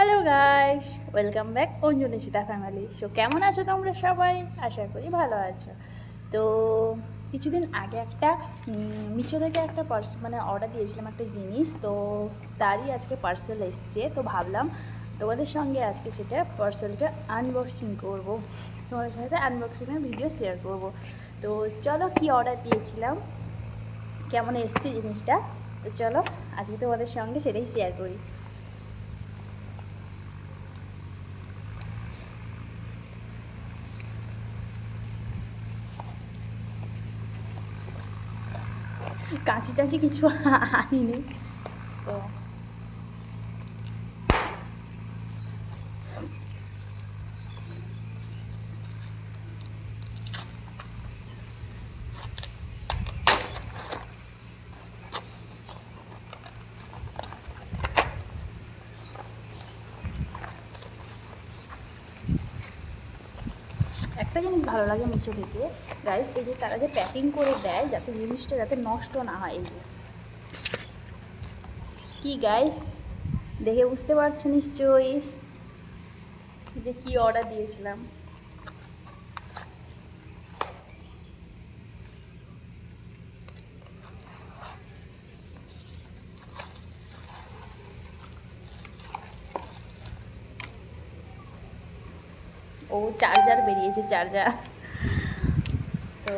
Hello guys welcome back অঞ্জনিশিতা family so কেমন আছো তোমরা সবাই? আশা করি ভালো আছো। তো, কিছুদিন আগে একটা মিশো থেকে একটা পার্স মানে অর্ডার দিয়েছিলাম একটা জিনিস। তো, তারই আজকে পার্সেল এসছে। তো, ভাবলাম তোমাদের সঙ্গে আজকে সেটা পার্সেলটা আনবক্সিং করব। তোমাদের সাথে আনবক্সিংয়ের ভিডিও শেয়ার করব। তো, চলো কি অর্ডার দিয়েছিলাম? কেমন এসছে জিনিসটা? তো, চলো আজকে তোমাদের সঙ্গে সেটাই শেয়ার করি। কাঁচি টাচি কিছু আনিনি। তো একটা জিনিস ভালো লাগে মিশো থেকে। গাইস এই যে তারা যে প্যাকিং করে দেয়, যাতে জিনিসটা যাতে নষ্ট না হয়, এই যে। কি গাইস দেখে বুঝতে পারছ নিশ্চয়ই যে কি অর্ডার দিয়েছিলাম। ও চার্জার বেরিয়েছে, চার্জার। তো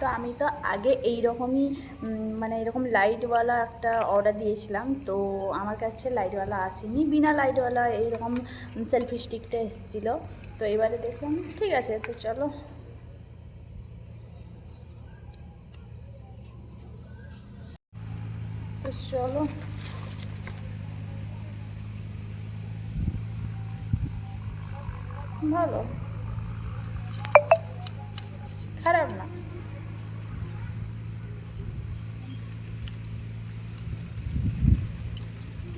তো আমি তো আগে এই রকমই মানে এরকম লাইটওয়ালা একটা অর্ডার দিয়েছিলাম, তো আমার কাছে লাইটওয়ালা আসেনি। বিনা লাইটওয়ালা এইরকম সেলফি স্টিকটা এসেছিল। তো এবারে দেখলাম, ঠিক আছে, তো চলো তো চলো। ভালো। খারাপ না।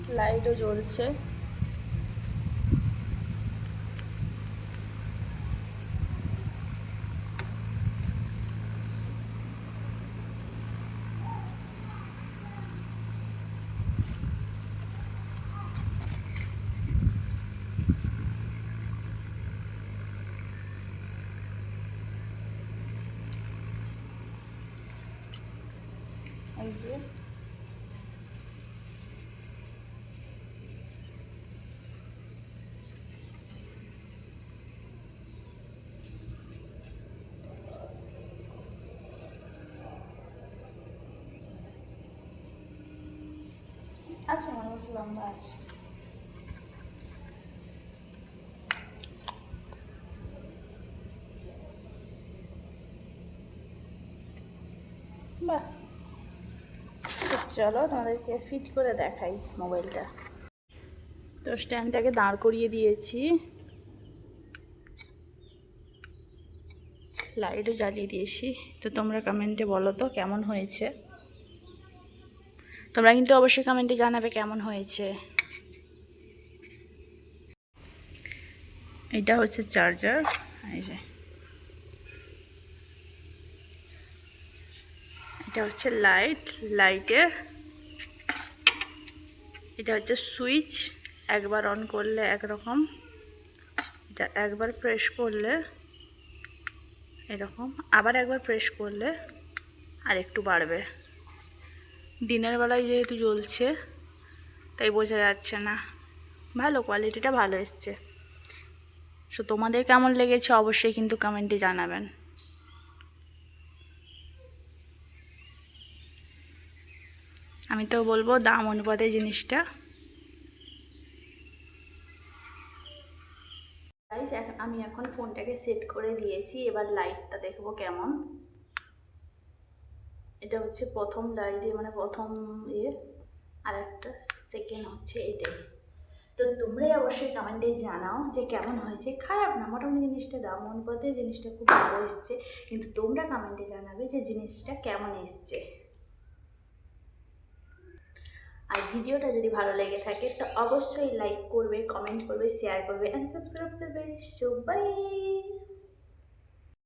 লাইটও জ্বলছে। এই যে আচ্ছা মানুষ লম্বা আছে বাহ তো চলো তোমাদেরকে ফিট করে দেখাই মোবাইলটা তো স্ট্যান্ডটাকে দাঁড় করিয়ে দিয়েছি। লাইটও জ্বালিয়ে দিয়েছি। তো তোমরা কমেন্টে বলো তো কেমন হয়েছে? তোমরা কিন্তু অবশ্যই কমেন্টে জানাবে কেমন হয়েছে। এটা হচ্ছে চার্জার এই যে। এটা হচ্ছে লাইট লাইটের এটা হচ্ছে সুইচ একবার অন করলে একরকম। এটা একবার প্রেস করলে এরকম। আবার একবার প্রেস করলে আর একটু বাড়বে। দিনের বেলায় যেহেতু জ্বলছে, তাই বোঝা যাচ্ছে না। ভালো কোয়ালিটিটা ভালো এসছে। সো তোমাদের কেমন লেগেছে অবশ্যই কিন্তু কমেন্টে জানাবেন। আমি তো বলব দাম অনুপাতে জিনিসটা। আমি এখন ফোনটাকে সেট করে দিয়েছি এবার লাইটটা দেখব কেমন। এটা হচ্ছে প্রথম লাইটে মানে প্রথম ইয়ে আর একটা সেকেন্ড হচ্ছে এটাই তো তোমরাই অবশ্যই কমেন্টে জানাও যে কেমন হয়েছে। খারাপ না, মোটামুটি জিনিসটা দাম অনুপাতে জিনিসটা খুব ভালো এসছে। কিন্তু তোমরা কমেন্টে জানাবে যে জিনিসটা কেমন এসছে। আর ভিডিওটা যদি ভালো লেগে থাকে, তো অবশ্যই লাইক করবে কমেন্ট করবে শেয়ার করবে অ্যান্ড সাবস্ক্রাইব করবে। সবাই বাই